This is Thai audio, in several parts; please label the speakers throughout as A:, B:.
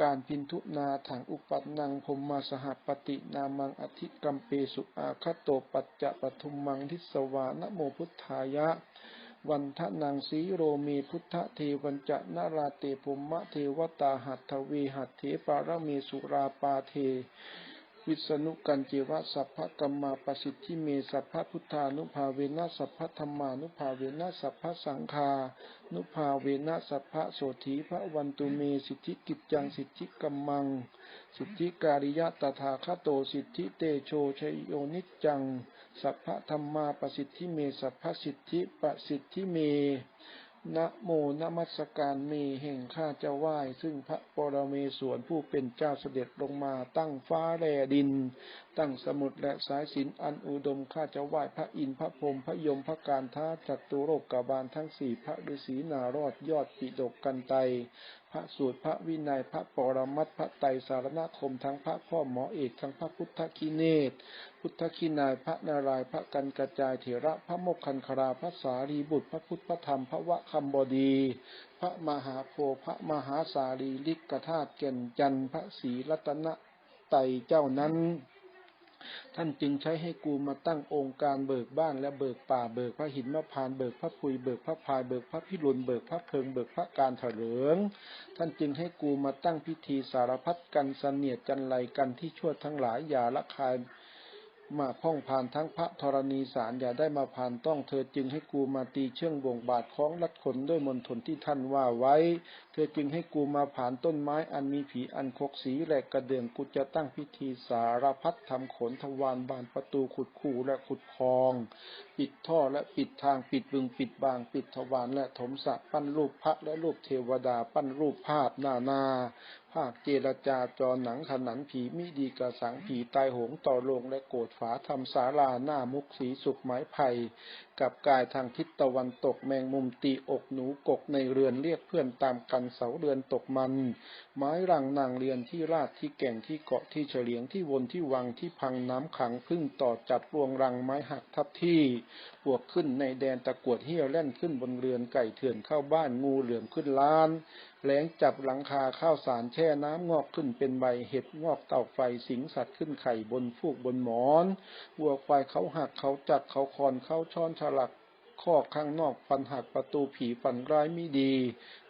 A: การพินทุนาถังอุปัตนังพมมาสหปฏินามังอธิกัมเปสุอาคตโตปัจจะปทุมมังทิสวานโมพุทธายะ วันทนังสีโรมีพุทธเทวันจะนาราเตภุมมะเทวตาหัตถวีหัตเถปารมีสุราปาเท วิษณุกันเจวะสัพพะกัมมาปสิทธิเมสัพพะพุทธานุภาเวนะสัพพะธรรมานุภาเวนะสัพพะสังฆานุภาเวนะสัพพะโสธีพระวันตุเมสิทธิกิจจังสิทธิกัมมัง สิทธิการิยะตถาคโตสิทธิเตโชชัยโยนิจจัง สัพพะธรรมาปสิทธิเมสัพพะสิทธิปสิทธิเม นะโมนมัสการเมแห่งข้าเจ้าไหว้ ซึ่งพระปรเมศวรผู้เป็นเจ้าเสด็จลงมาตั้งฟ้าแลดิน ตั้งสมุทรและสายสินอันอุดมข้าเจ้าไหว้พระอินทร์พระพรหมพระยมพระการท้าจัตุโรกกบาลทั้งสี่พระฤาษีนารอดยอดปิดกกันไตพระสูตรพระวินัยพระปรมัตพระไตรสารณคมทั้งพระพ่อหมอเอกทั้งพระพุทธคิเนศพุทธคินายพระนารายพระกันกระจายเถระพระโมกขันคราพระสารีบุตรพระพุทธพระธรรมพระวะคัมบดี พระมหาโพธิ์พระมหาสารีลิกธาตุแก่นจันพระศรีรัตนไตเจ้านั้น ท่านจึงใช้ให้กูมาตั้งองค์การเบิกบ้านและเบิกป่าเบิกพระหินมะพานเบิกพระพุยเบิกพระพายเบิกพระพิรุณเบิกพระเพิงเบิกพระการเถลิงท่านจึงให้กูมาตั้งพิธีสารพัดกันเสนียดจันไรกันที่ชั่วทั้งหลายอย่าละคาย มาพ่องผ่านทั้งพระธรณีสารอย่าได้มาผ่านต้องเธอจึงให้กูมาตีเชื่องบ่งบาดคล้องรัดขนด้วยมนทนที่ท่านว่าไว้ เธอจึงให้กูมาผ่านต้นไม้อันมีผีอันคกสีแหลกกระเดื่องกูจะตั้งพิธีสารพัดทำขนทวารบานประตูขุดคู่และขุดคลอง ปิดท่อและปิดทางปิดบึงปิดบางปิดทวารและถมสระปั้นรูปพระและรูปเทวดาปั้นรูปภาพนานา ภาคเจรจาจอหนังขนันผีมิดีกระสังผีตายโหงต่อโลงและโกรธฝาทำศาลาหน้ามุกสีสุขไม้ไผ่กับกายทางทิศตะวันตกแมงมุมตีอกหนูกกในเรือนเรียกเพื่อนตามกันเสาเรือนตกมัน ไม้รังนางเรือนที่ราดที่แก่งที่เกาะที่เฉลียงที่วนที่วังที่พังน้ำขังพึ่งต่อจัดรวงรังไม้หักทับที่ปวกขึ้นในแดนตะกวดเหี้ยแล่นขึ้นบนเรือนไก่เถื่อนเข้าบ้านงูเหลือมขึ้นล้านแหลงจับหลังคาข้าวสารแช่น้ำงอกขึ้นเป็นใบเห็ดงอกเต่าไฟสิงสัตว์ขึ้นไข่บนฟูกบนหมอนวัวควายเขาหักเขาจัดเขาคอนเขาช้อนฉลัก ข้อข้างนอกฟันหักประตูผีฝันร้ายไม่ดี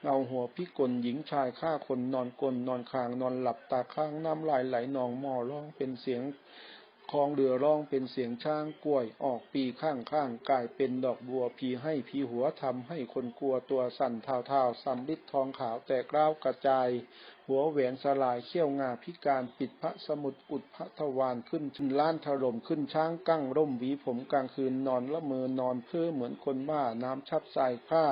A: เงาหัวพิกลหญิงชายฆ่าคนนอนกลนนอนคางนอนหลับตาข้างน้ำลายไหลนองหม้อร้องเป็นเสียงคลองเรือร้องเป็นเสียงช้างกล้วยออกปีข้างข้างกลายเป็นดอกบัวพีให้พีหัวทำให้คนกลัวตัวสั่นเท้าเท้าสำลิดทองขาวแตกร้าวกระจายหัวแหวนสลายเขี้ยวงาพิการปิดพระสมุดอุดพระทวารขึ้นขึ้นล้านถล่มขึ้นช้างกั้งร่มหวีผมกลางคืนนอนละเมอนอนเพ้อเหมือนคนบ้าน้ำชับสายผ้า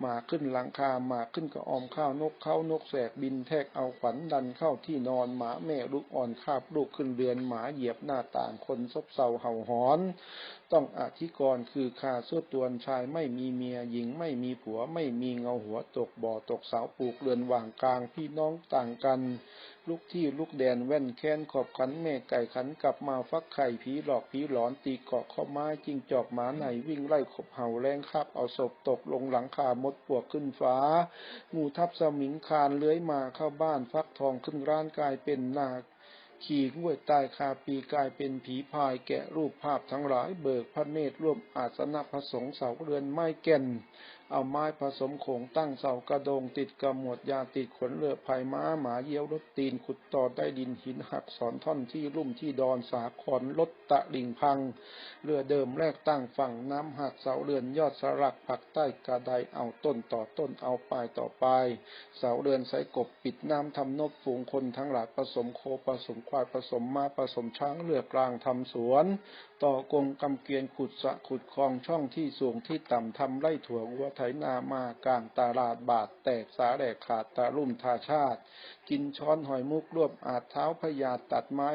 A: หมาขึ้นหลังคาหมาขึ้นกระออมข้าวนกเข้านกแสกบินแทกเอาขวัญดันเข้าที่นอนหมาแม่ลูกอ่อนคาบลูกขึ้นเรือนหมาเหยียบหน้าต่างคนซบเซาเห่าหอน ต้องอธิกรณ์คือคาสุดตวนชายไม่มีเมียหญิงไม่มีผัวไม่มีเงาหัวตกบ่อตกเสาปลูกเรือนว่างกลางพี่น้องต่างกัน ลูกที่ลูกแดนแว่นแค้นขอบขันแม่ไก่ขันกลับมาฟักไข่ผีหลอกผีหลอนตีเกาะข้อไม้จิงจอกหมาไหนวิ่งไล่ขบเห่าแรงคาบเอาศพตกลงหลังคามดปวกขึ้นฟ้า งูทับสมิงคานเลื้อยมาเข้าบ้านฟักทองขึ้นร้านกลายเป็นนาคขี่งวยตายคาปีกลายเป็นผีพายแกะรูปภาพทั้งหลายเบิกพระเนตรร่วมอาสนะพระสงฆ์เสาเรือนไม้แก่น เอาไม้ผสมโขงตั้งเสากระโดงติดกระหมวดยาติดขนเรือภายม้าหมาเยี่ยวรถตีนขุดต่อได้ดินหินหักสอนท่อนที่ลุ่มที่ดอนสาคอนลดตะลิงพัง เรือเดิมแรกตั้งฝั่งน้ำหักเสาเรือนยอดสลักปักใต้กระไดเอาต้นต่อต้นเอาปลายต่อปลายเสาเรือนใสกบปิดน้ำทำนบฝูงคนทั้งหลายผสมโคผสมควายผสมม้าผสมช้างเรือกลางทำสวน ต่อกงกำเกียนขุดสะขุดคลองช่องที่สูงที่ต่ำทำไร่ถั่ววัวไถนามากลางตลาดบาทแตกสาแหลกขาดตาลุ่มทาชาติ กินช้อนหอยมุกรวบอาจเท้าพยาตัดไม้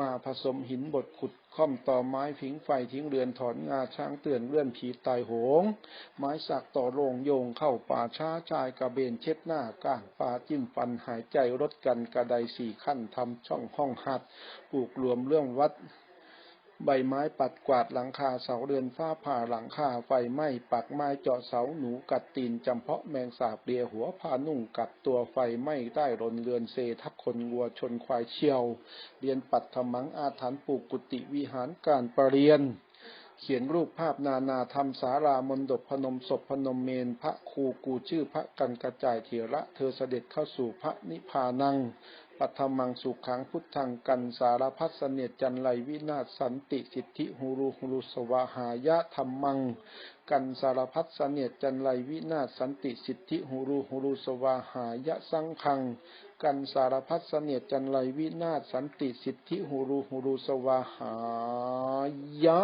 A: มาผสมหินบดขุดค่อมต่อไม้ผิงไฟทิ้งเรือนถอนงาช้างเตือนเลื่อนผีตายโหง ไม้สักต่อโรงโยงเข้าป่าช้าชายกระเบนเช็ดหน้าก้างป่าจิ้มฟันหายใจรถกันกระไดสี่ขั้นทำช่องห้องหัด ปลูกรวมเรื่องวัด ใบไม้ปัดกวาดหลังคาเสาเรือนฟ้าผ่าหลังคาไฟไหม้ปักไม้เจาะเสาหนูกัดตีนจำเพาะแมงสาบเรียหัวพานุ่งกัดตัวไฟไหม้ใต้รนเรือนเซทับคนวัวชนควายเชียว เรียนปัดธรรมังอาถรรพ์ปลูกกุฏิวิหารการประเรียนเขียนรูปภาพนานาธรรมสารามนดบพนมศพพนมเมนพระครูกูชื่อพระกันกระจายเถระเธอเสด็จเข้าสู่พระนิพพานัง ปัทมังสุขังพุทธังกันสารพัสเนจันไลวินาศสันติสิทธิหูรูหูรุสวาหายะธรรมัง กันสารพัสเนจันไลวินาศสันติสิทธิหูรูหูรุสวาหายะสังขัง กันสารพัสเนจันไลวินาศสันติสิทธิหูรูหูรุสวาหายะ